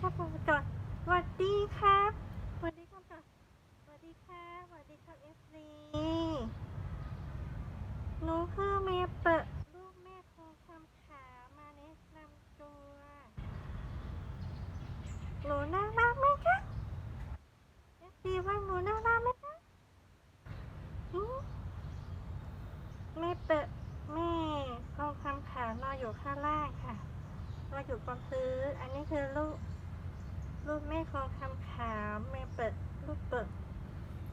ครับก่อนสวัสดีครับสวัสดีครับก่อนสวัสดีครับสวัสดีครับเอฟซีหนูคือเมเปิดลูกแม่คงคำขามาแนะนำตัวหนูน่ารักไหมคะเอฟซีว่าหนูน่ารักไหมคะหืมแม่เปิดแม่คงคำขานอนอยู่ข้างล่างค่ะเราอยู่บนพื้นอันนี้คือลูก ลูกแม่คองคำขาวแม่เปิดลูกเปิด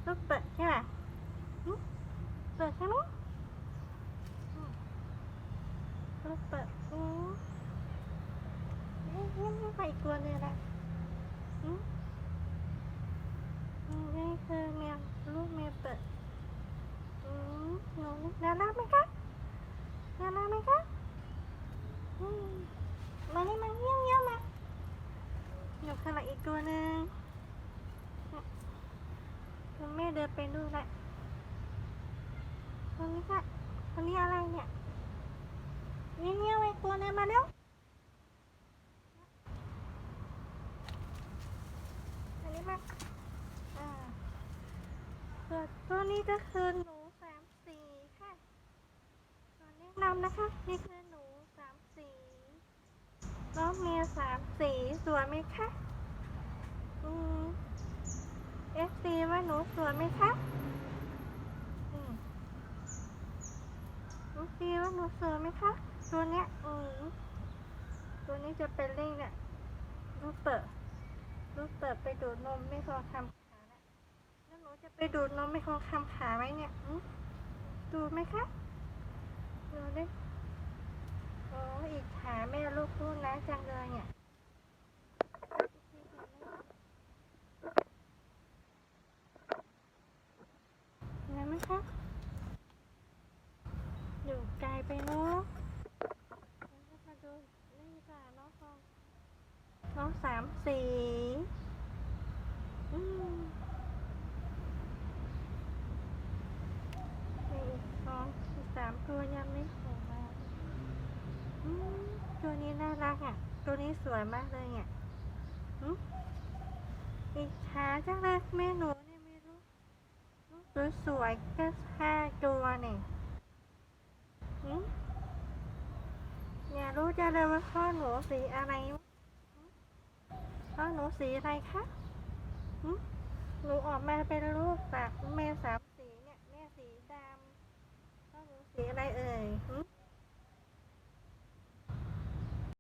ลูกเปิดใช่ไหมเปิดใช่ไหมอืมลูกเปิดอืมนี่นี่ไปกตัวหนึงละอืมอืมนี่คือแมวลูกแมวเปิดอืมหนูน่ารักไหมคะน่ารักไหมคะอืม มานี่มาเงี้ยวเงี้ยวมาเดี๋ยวข้างหลังอีกตัวหนึ่งคุณแม่ เดินไปดูแหละคนนี้ค่ะคนนี้อะไรเนี่ยเงี้ยวเงี้ยวอีกตัวหนมาเร็วอันนี้มาอ่าตัวนี้ก็คือหนูสามสีค่ะขอแนะนำนะคะ นี่คือหนูสามสีน้องเมียสามสีสวยไหมคะอืมเอ ว่าหนูสวยไหมคะอืมเอฟซีว่าหนูสวยไหมคะ ตัวเนี้ยอืมตัวนี้จะเป็นเลขเนี่ยลูกเปิดลูกเปิดไปดูดนมไม่พอคำขาแล้วแล้วหนูจะไปดูดนมไม่พอคำขาไหมเนี่ยดูไหมคะดูดิ โอ้อิจฉาแม่ลูกคู่นะจังเลยเนี่ยเห็นไหมคะ อยู่ไกลไปเนาะแล้วมาดูนี่ค่ะน้องฟองน้องสามสีอืมนี่อีกสองอีกสามตัวยังไม่โผล่มาอืมตัวนี้น่ารักอะ ตัวนี้สวยมากเลยอะอืมอิจฉาจังเลยแม่หนูเนี่ยไมีลูกลูกสวยๆก็ห้าตัวเนี่ย อยากรู้จะเลยว่าพ่อหนูสีอะไรพ่อหนูสีอะไรคะหนูออกมาเป็นลูกจากแม่สามสีเนี่ยแม่สีดำพ่อหนูสีอะไรเอ่ยอ